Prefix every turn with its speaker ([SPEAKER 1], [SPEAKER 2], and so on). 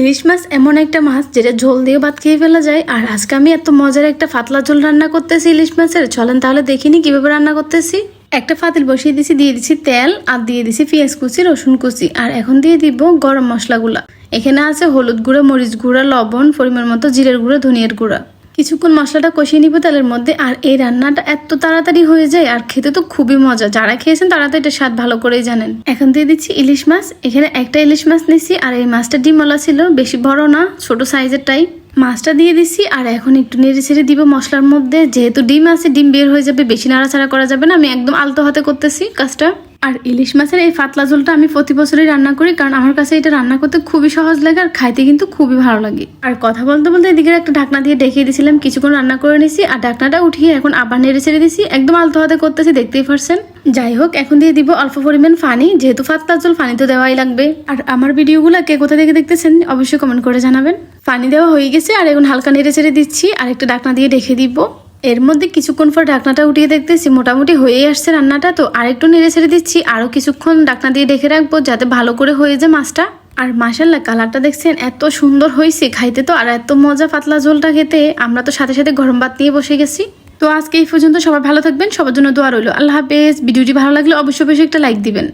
[SPEAKER 1] ইলিশ মাছ এমন একটা মাছ যেটা ঝোল দিয়ে ভাত খেয়ে ফেলা যায়। আর আজকে আমি এত মজার একটা ফাতলা ঝোল রান্না করতেছি ইলিশ মাছের। চলেন তাহলে দেখিনি কীভাবে রান্না করতেছি। একটা ফাতিল বসিয়ে দিছি, দিয়ে দিছি তেল আর দিয়ে দিছি পেঁয়াজ কুচি, রসুন কুচি আর এখন দিয়ে দিব গরম মশলাগুলা। এখানে আছে হলুদ গুঁড়া, মরিচ গুঁড়া, লবণ, পরিমাণ মতো জিরের গুঁড়া, ধনিয়ার গুঁড়া। কিছুক্ষণ মশলাটা কষিয়ে নিব তেলের মধ্যে, আর এই রান্নাটা এত তাড়াতাড়ি হয়ে যায়, আর খেতে তো খুবই মজা। যারা খেয়েছেন তারা তো এটা স্বাদ ভালো করেই জানেন। এখন দিয়ে দিচ্ছি ইলিশ মাছ। এখানে একটা ইলিশ মাছ নিছি আর এই মাছটা ডিমলা ছিল, বেশি বড় না, ছোট সাইজের টাই। মাছটা দিয়ে দিচ্ছি, আর এখন একটু নেড়ে ছেড়ে দিব মশলার মধ্যে। যেহেতু ডিম আছে, ডিম বের হয়ে যাবে, বেশি নাড়াচাড়া করা যাবে না, আমি একদম আলতো হাতে করতেছি কাজটা। আর ইলিশ মাছের এই পাতলা ঝোলটা আমি প্রতি বছরই রান্না করি, কারণ আমার কাছে এটা রান্না করতে খুবই সহজ লাগে আর খাইতে কিন্তু খুবই ভালো লাগে। আর কথা বলতে বলতে এদিকে একটা ঢাকনা দিয়ে দেখিয়ে দিয়েছিলাম, কিছুক্ষণ রান্না করে নিছি আর ঢাকনাটা উঠিয়ে এখন আবার নেড়ে ছেড়ে দিছি, একদম আলতো হাতে করতেছি, দেখতেই পারছেন। যাই হোক, এখন দিয়ে দিব অল্প পরিমাণ পানি, যেহেতু পাতলা ঝোল পানি তো দেওয়াই লাগবে। আর আমার ভিডিওগুলো কে কোথা থেকে দেখতেছেন, অবশ্যই কমেন্ট করে জানাবেন। পানি দেওয়া হয়ে গেছে আর এখন হালকা নেড়ে ছেড়ে দিচ্ছি আর একটা ঢাকনা দিয়ে রেখে দিব। এর মধ্যে কিছুক্ষণ পর ঢাকনাটা উঠিয়ে দেখতেছি মোটামুটি হয়েই আসছে রান্নাটা, তো আরেকটু নেড়ে ছেড়ে দিচ্ছি আরও কিছুক্ষণ ঢাকনা দিয়ে ঢেকে রাখব যাতে ভালো করে হয়ে যায় মাছটা। আর মাসাল্লাহ কালারটা দেখছেন এত সুন্দর হয়েছে, খাইতে তো আর এত মজা পাতলা ঝোলটা খেতে। আমরা তো সাথে সাথে গরম ভাত নিয়ে বসে গেছি। তো আজকে এই পর্যন্ত সবাই ভালো থাকবেন, সবার জন্য দোয়া রইল। আল্লাহ হাফেজ। ভিডিওটি ভালো লাগলে অবশ্যই অবশ্যই একটা লাইক দিবেন।